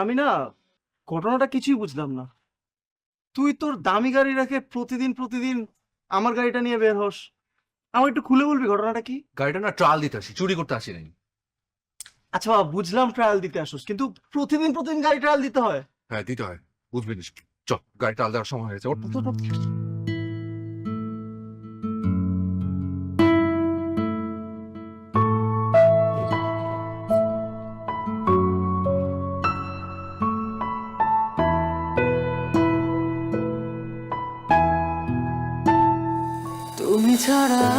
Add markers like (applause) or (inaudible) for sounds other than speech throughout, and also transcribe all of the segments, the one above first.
আমি না ঘটনাটা কিছুই বুঝলাম না। তুই তোর দামি গাড়ি রেখে প্রতিদিন প্রতিদিন আমার গাড়িটা নিয়ে বের হস। আমার একটু খুলে বলবি ঘটনাটা কি? গাড়িটা না ট্রায়াল দিতে আসি চুরি করতে আসি নাই। আচ্ছা বাবা বুঝলাম ট্রায়াল দিতে আসোস কিন্তু প্রতিদিন প্রতিদিন গাড়ি ট্রায়াল দিতে হয়? হ্যাঁ দিতে হয়। বুঝবি না চল গাড়ি ট্রায়াল দেওয়ার সময় হয়েছে। ওর ছাড়া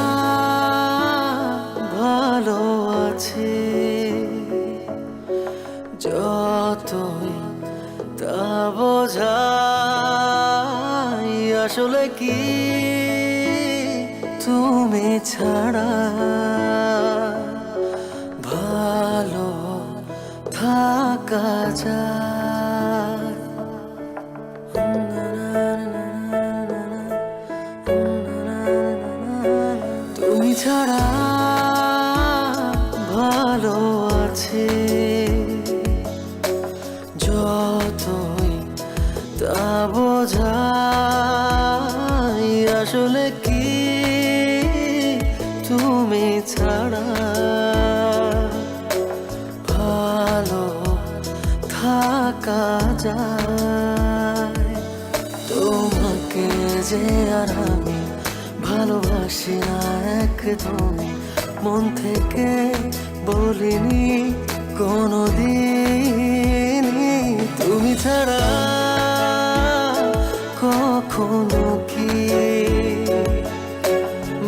ভালোবাসি না একদম। মন থেকে বলিনি কোনোদিন তুমি ছাড়া কখনো কি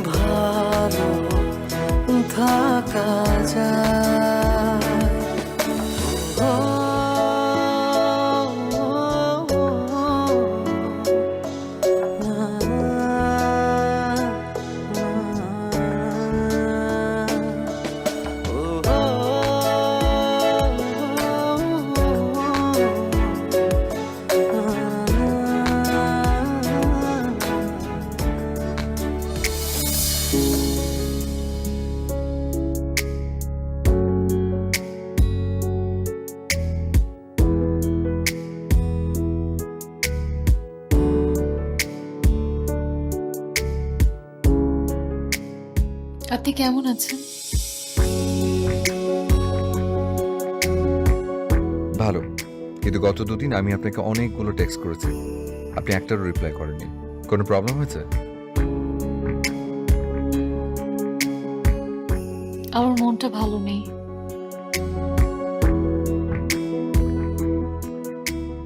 ভালো থাকা যায়? আপনি কেমন আছেন? ভালো। কিন্তু গত দুদিন আমি আপনাকে অনেকগুলো টেক্সট করেছি। আপনি একটারও রিপ্লাই করেননি। কোনো প্রবলেম হয়েছে? আমার মনটা ভালো নেই।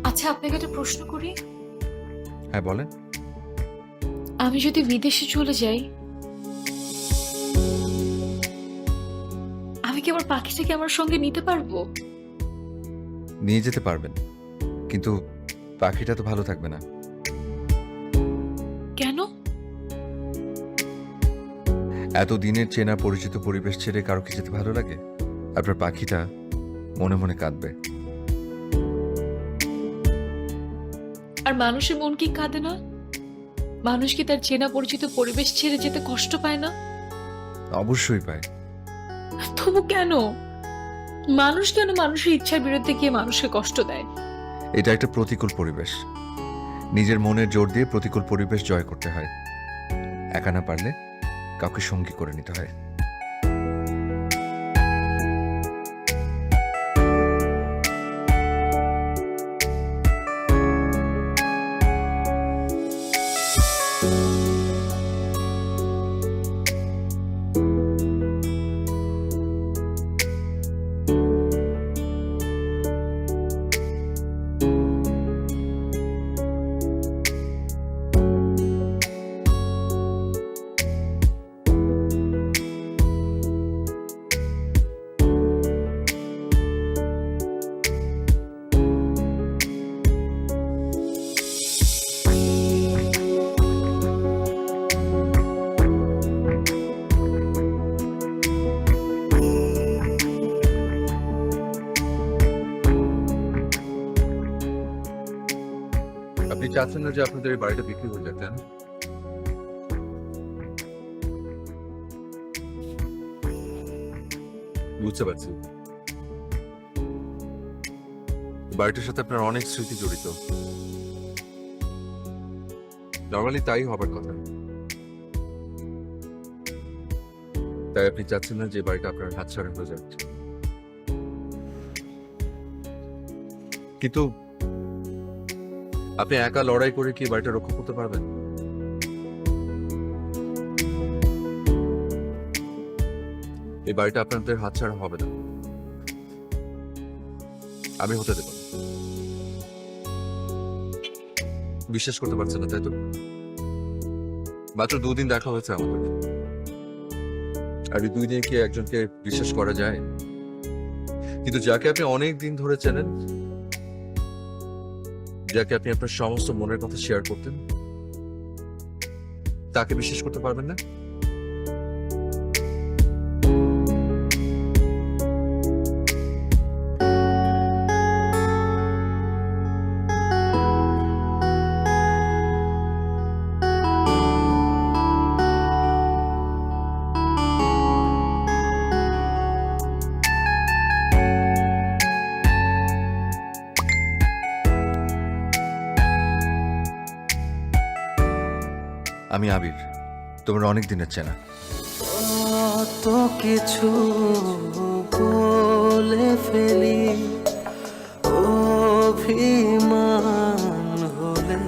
আচ্ছা আপনাকে একটা প্রশ্ন করি? হ্যাঁ বলেন। আমি যদি বিদেশে চলে যাই আমার পাখিটাকে আমার সঙ্গে নিতে পারব? নিয়ে যেতে পারবেন। কিন্তু পাখিটা তো ভালো থাকবে না। কেন? এত দিনের চেনা পরিচিত পরিবেশ ছেড়ে কারও কি যেতে ভালো লাগে? আপনার পাখিটা মনে মনে কাঁদবে। আর মানুষের মন কি কাঁদে না? মানুষ কি তার চেনা পরিচিত পরিবেশ ছেড়ে যেতে কষ্ট পায় না? অবশ্যই পায়। তবু কেন? মানুষ কেন মানুষের ইচ্ছার বিরুদ্ধে গিয়ে মানুষকে কষ্ট দেয়? এটা একটা প্রতিকূল পরিবেশ। নিজের মনের জোর দিয়ে প্রতিকূল পরিবেশ জয় করতে হয়। একা না পারলে কাউকে সঙ্গী করে নিতে হয়। চাচ্ছেন না যে আপনাদের এই বাড়িটা বিক্রি হয়ে যেতেন? বুঝতে পারছি। বাড়িটার সাথে আপনার অনেক স্মৃতি জড়িত। নর্মালি তাই হবার কথা। তাই আপনি চাচ্ছেন না যে বাড়িটা আপনার হাত ছাড়া হয়ে যাচ্ছে কিন্তু আপনি একা লড়াই করে কি বাড়িটা রক্ষা করতে পারবেন? এই বাড়িটা আপনাদের হাত ছাড়া হবে না। আমি হতে দেব। বিশ্বাস করতে পারছেন না, তাই তো? মাত্র দুদিন দেখা হয়েছে আমাদের। আর এই দুই দিনে কি একজনকে বিশ্বাস করা যায়? কিন্তু যাকে আপনি অনেক দিন ধরে চেনেন যাকে আপনি আপনার সমস্ত মনের কথা শেয়ার করতেন তাকে বিশ্বাস করতে পারবেন না? আবির তোমার অনেক দিনের চেনা। কত কিছু বলে ফেলি অভিমান হলে।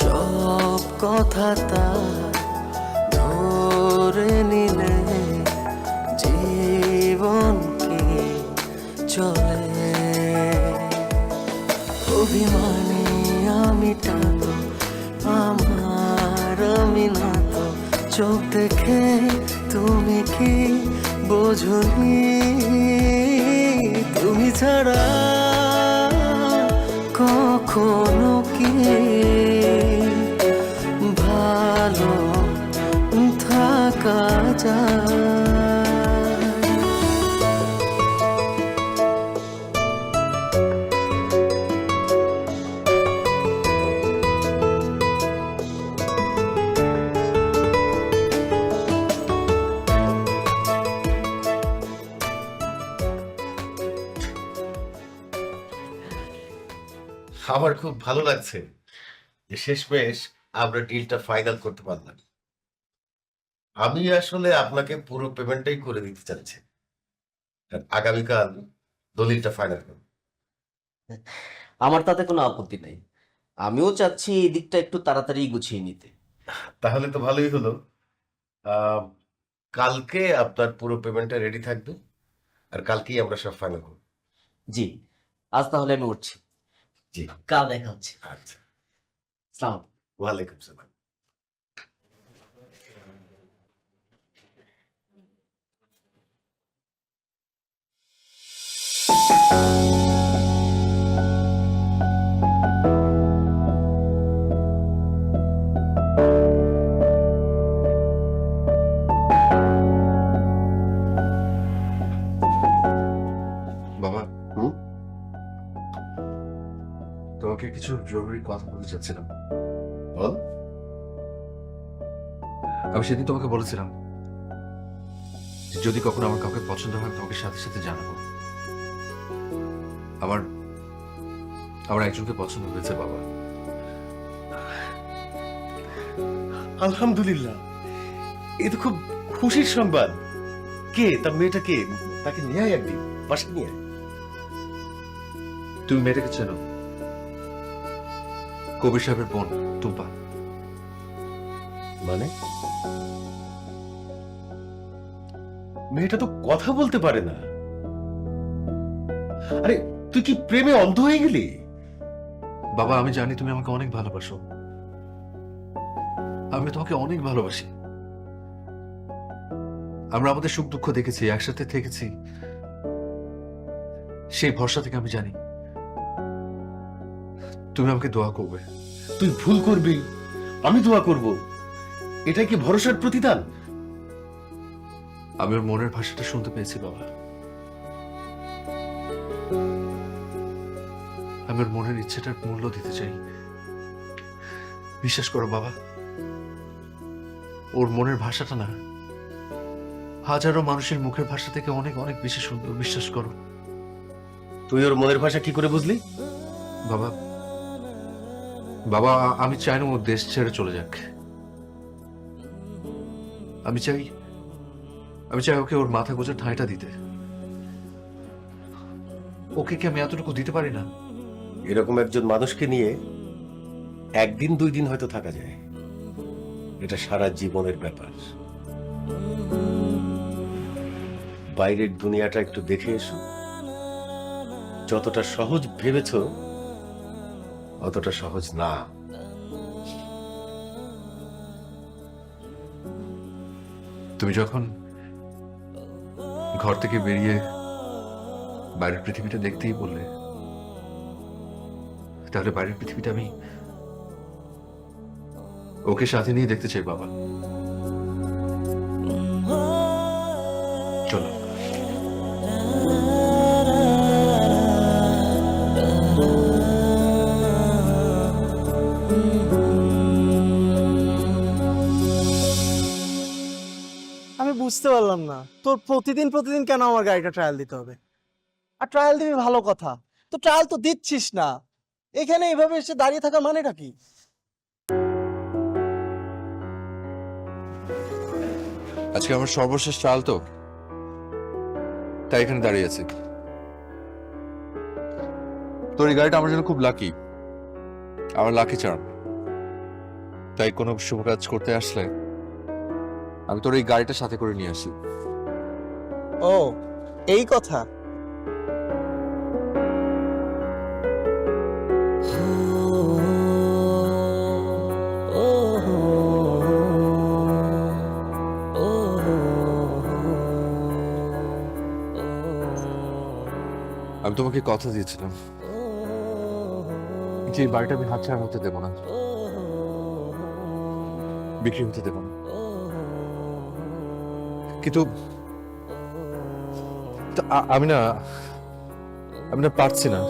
সব কথা তা চোখ দেখে তুমি কি বোঝনি? তুমি ছাড়া কখনো কি ভালো লাগছে যে শেষমেশ আমরা ডিলটা ফাইনাল করতে পারলাম। আমি আসলে আপনাকে পুরো পেমেন্টটাই করে দিতে চাচ্ছি আগামীকাল দলিলটা ফাইনাল করব। আমার তাতে কোনো আপত্তি নেই। আমিও চাচ্ছি এই দিকটা একটু তাড়াতাড়ি গুছিয়ে নিতে। তাহলে তো ভালোই হলো। কালকে আপনার পুরো পেমেন্টটা রেডি থাকবে আর কালকেই আমরা সব ফাইনাল করব। জি আজ তাহলে আমি উঠছি। জি। কাল দেখা হচ্ছে। আচ্ছা। সালাম ওয়ালাইকুম সালাম। জরুরি কথা বলতে চাচ্ছিলাম। বল। আমি সেদিন তোমাকে বলেছিলাম যদি কখনো আমার কাউকে পছন্দ হয় তোমাকে সাথে সাথে জানাব। আমার আমার একজনকে পছন্দ হয়েছে বাবা। আলহামদুলিল্লাহ। এ তো খুব খুশির সংবাদ। কে? তার মেয়েটা কে? তাকে নিয়ে আয় একদিন বাসায় নিয়ে তুমি মেয়েটাকে চেনো? কবির সাহেবের বোন টুম্পা। মানে? মেয়েটা তো কথা বলতে পারে না। আরে তুই কি প্রেমে অন্ধ হয়ে গেলি? বাবা আমি জানি তুমি আমাকে অনেক ভালোবাসো। আমি তোমাকে অনেক ভালোবাসি। আমরা আমাদের সুখ দুঃখ দেখেছি একসাথে থেকেছি। সেই ভরসা থেকে আমি জানি। তুমি আমাকে দোয়া করবে। তুই ভুল করবি আমি দোয়া করব। এটা কি ভরসার প্রতিদান? আমি ওর মনের ভাষাটা শুনতে পেয়েছি বাবা। আমি ওর মনের ইচ্ছেটার মূল্য দিতে চাই। বিশ্বাস করো বাবা ওর মনের ভাষাটা না হাজারো মানুষের মুখের ভাষা থেকে অনেক অনেক বেশি সুন্দর। বিশ্বাস করো। তুই ওর মনের ভাষা কি করে বুঝলি? বাবা বাবা, আমি চাই না ও দেশ ছেড়ে চলে যাক। আমি চাই আমি চাই ওকে ওর মাথা গোজার ঠাঁইটা দিতে। ওকে কি আমি এতটুকু দিতে পারি না? এরকম একজন মানুষকে নিয়ে একদিন, দুই দিন হয়তো থাকা যায়। এটা সারা জীবনের ব্যাপার। বাইরের দুনিয়াটা একটু দেখে এসো। যতটা সহজ ভেবেছ অতটা সহজ না। তুমি যখন ঘর থেকে বেরিয়ে বাইরের পৃথিবীটা দেখতেই বললে, তাহলে বাইরের পৃথিবীটা আমি ওকে সাথে নিয়ে দেখতে চাই, বাবা। বুঝতে পারলাম না। তোর প্রতিদিন প্রতিদিন কেন আমার গাড়িটা ট্রায়াল দিতে হবে? আর ট্রায়াল দিবি ভালো কথা। তো ট্রায়াল তো দিচ্ছিস না। এখানে এভাবে এসে দাঁড়িয়ে থাকার মানেটা কি? আজকে আমার সর্বশেষ চাল তো। তাই এখানে দাঁড়িয়ে আছি। তোর এই গাড়িটা আমার জন্য খুব লাকি আমার লাকি চার্ম তাই কোনো শুভ কাজ করতে আসলে আমি তোর এই গাড়িটা সাথে করে নিয়ে আসি। ও এই কথা? আমি তোমাকে কথা দিয়েছিলাম যে এই বাড়িটা আমি হাত হাতছাড়া হতে দেবো না। বিক্রি হতে দেবো না। কিন্তু আমি না আমি না পারছি না।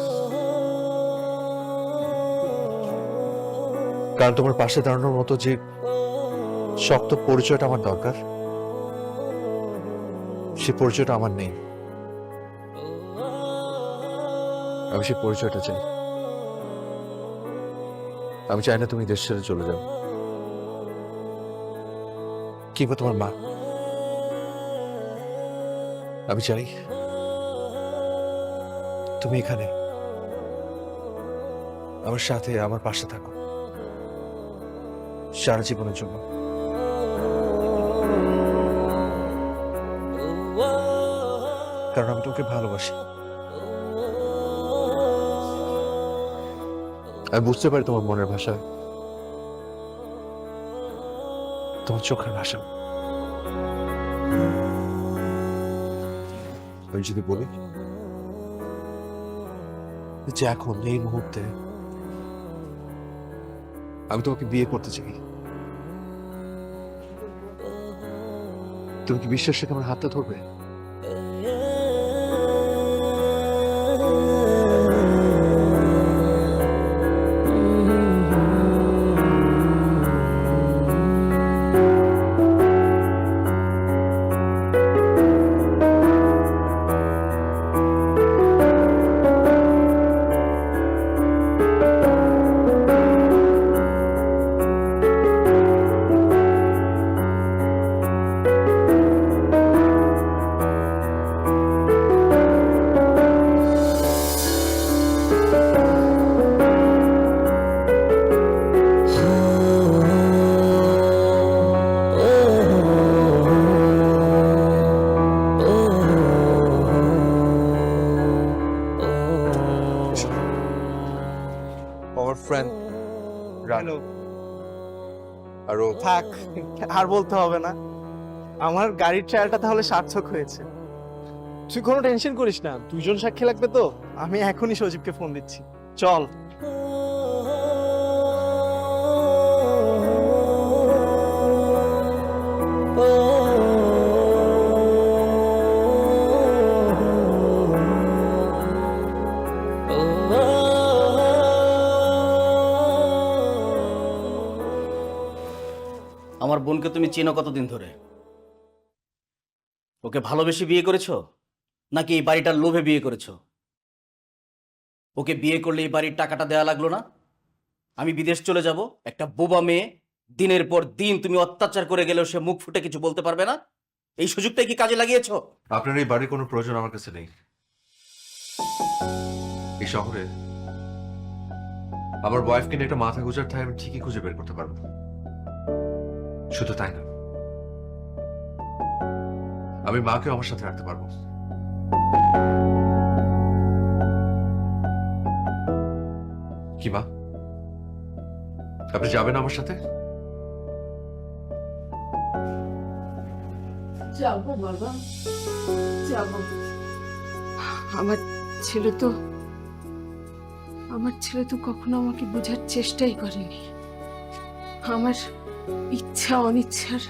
কারণ তোমার পাশে দাঁড়ানোর মতো যে শক্ত পরিচয়টা আমার দরকার, সে পরিচয়টা আমার নেই। আমি সেই পরিচয়টা চাই। আমি চাই না তুমি দেশ ছেড়ে চলে যাও। কিংবা তোমার মা। আমি চাই তুমি এখানে। আমার সাথে আমার পাশে থাকো। সারা জীবনের জন্য। কারণ আমি তোমাকে ভালোবাসি। আমি বুঝতে পারি তোমার মনের ভাষা তোমার চোখের ভাষা। আমি যদি বলি যে এখন এই মুহূর্তে আমি তোমাকে বিয়ে করতে চাই। তুমি কি বিশ্বাস আমার হাতটা ধরবে? আমার Hello. হ্যালো আরও থাক আর বলতে হবে না। আমার গাড়ির ট্রায়ালটা তাহলে সার্থক হয়েছে। তুই কোনো টেনশন করিস না দুজন সাক্ষী লাগবে তো। আমি এখনই সজীবকে ফোন দিচ্ছি। চল। আমার বোনকে তুমি চেনো কতদিন ধরে? ওকে ভালোবেসে বিয়ে করেছ? নাকি এই বাড়িটার লোভে বিয়ে করেছ? ওকে বিয়ে করলে এই বাড়ির টাকাটা দেওয়া লাগল না? আমি বিদেশ চলে যাব, একটা বোবা মেয়ে, দিনের পর দিন তুমি অত্যাচার করে গেলেও সে মুখ ফুটে কিছু বলতে পারবে না? এই সুযোগটাই কি কাজে লাগিয়েছো? আপনার এই বাড়ির কোনো প্রয়োজন আমার কাছে নেই। এই শহরে আমার ওয়াইফকে নিয়ে একটা মাথা গুজার ঠাই আমি ঠিকই খুঁজে বের করতে পারব। শুধু তাই না? আমি মাকেও আমার সাথে রাখতে পারব। কি মা? আপনি যাবেন আমার সাথে? আমার ছেলে তো, আমার ছেলে তো কখনো আমাকে বোঝার চেষ্টাই করেনি। আমার ইচ্ছা, অনিচ্ছার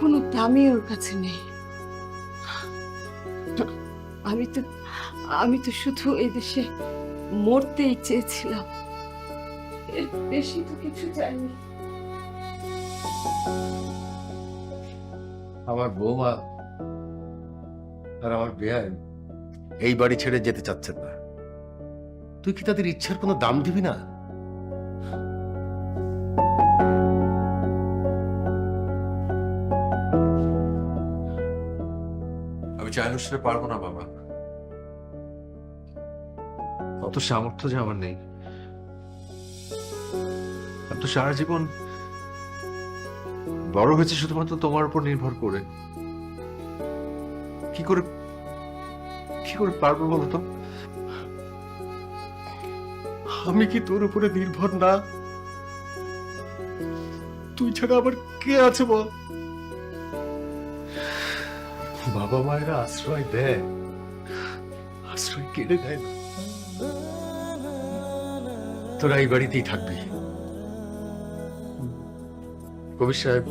কোনো দামই ওর কাছে নেই। আমি তো আমি তো শুধু এই দেশে মরতেই চেয়েছিলাম। এর বেশি তো কিছু চাইনি। আমার বৌমা আর আমার বেয়াই এই বাড়ি ছেড়ে যেতে চাচ্ছেন না। তুই কি তাদের ইচ্ছার কোনো দাম দিবি না? আমি সেটা পারব না বাবা। অত সামর্থ্য যে আমার নেই। তো সারা জীবন বড় হয়েছে শুধুমাত্র তোমার উপর নির্ভর করে। কি করে কি করে পারব বলতো আমি কি তোর উপরে নির্ভর না? তুই ছাড়া আবার কে আছে বল? বাবা মায়েরা আশ্রয় দেয়। আশ্রয় কেড়ে দেয় না। তোরা এই বাড়িতেই থাকবি। কবির সাহেব,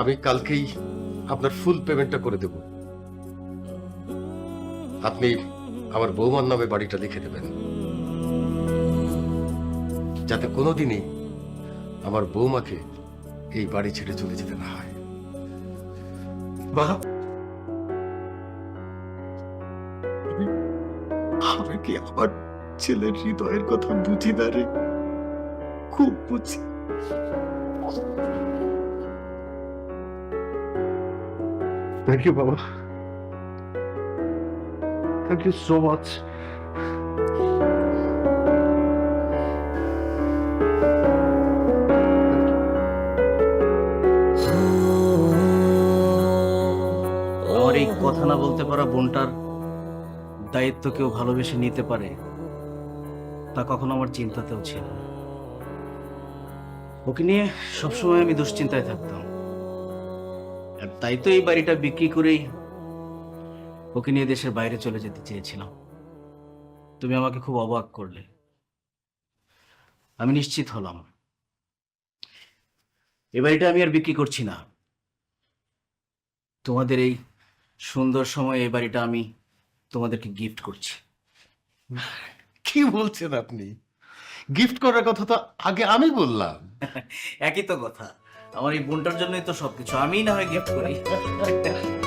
আমি কালকেই আপনার ফুল পেমেন্টটা করে দেব। আপনি আমার বৌমার নামে বাড়িটা লিখে দেবেন। যাতে কোনোদিনই আমার বৌমাকে এই বাড়ি ছেড়ে চলে যেতে না হয়। মা কি আমার ছেলের হৃদয়ের কথা বুঝি না রে? খুব বুঝি। থ্যাংক ইউ বাবা। থ্যাংক ইউ সো মাচ কথা না বলতে পারা বোনটার দায়িত্ব কেউ ভালোবেসে নিতে পারে, তা কখনো আমার চিন্তাতেও ছিল না। ওকে নিয়ে সবসময় আমি দুশ্চিন্তায় থাকতাম। আর তাই তো এই বাড়িটা বিক্রি করেই ওকে নিয়ে দেশের বাইরে চলে যেতে চেয়েছিলাম। তুমি আমাকে খুব অবাক করলে। আমি নিশ্চিত হলাম। এ বাড়িটা আমি আর বিক্রি করছি না। তোমাদের এই সুন্দর সময় এই বাড়িটা আমি তোমাদেরকে গিফট করছি। কি বলছেন আপনি? গিফট করার কথা তো আগে আমি বললাম। (laughs) একই তো কথা। আমার এই বোনটার জন্যই তো সবকিছু। আমিই না হয় গিফট করি। (laughs)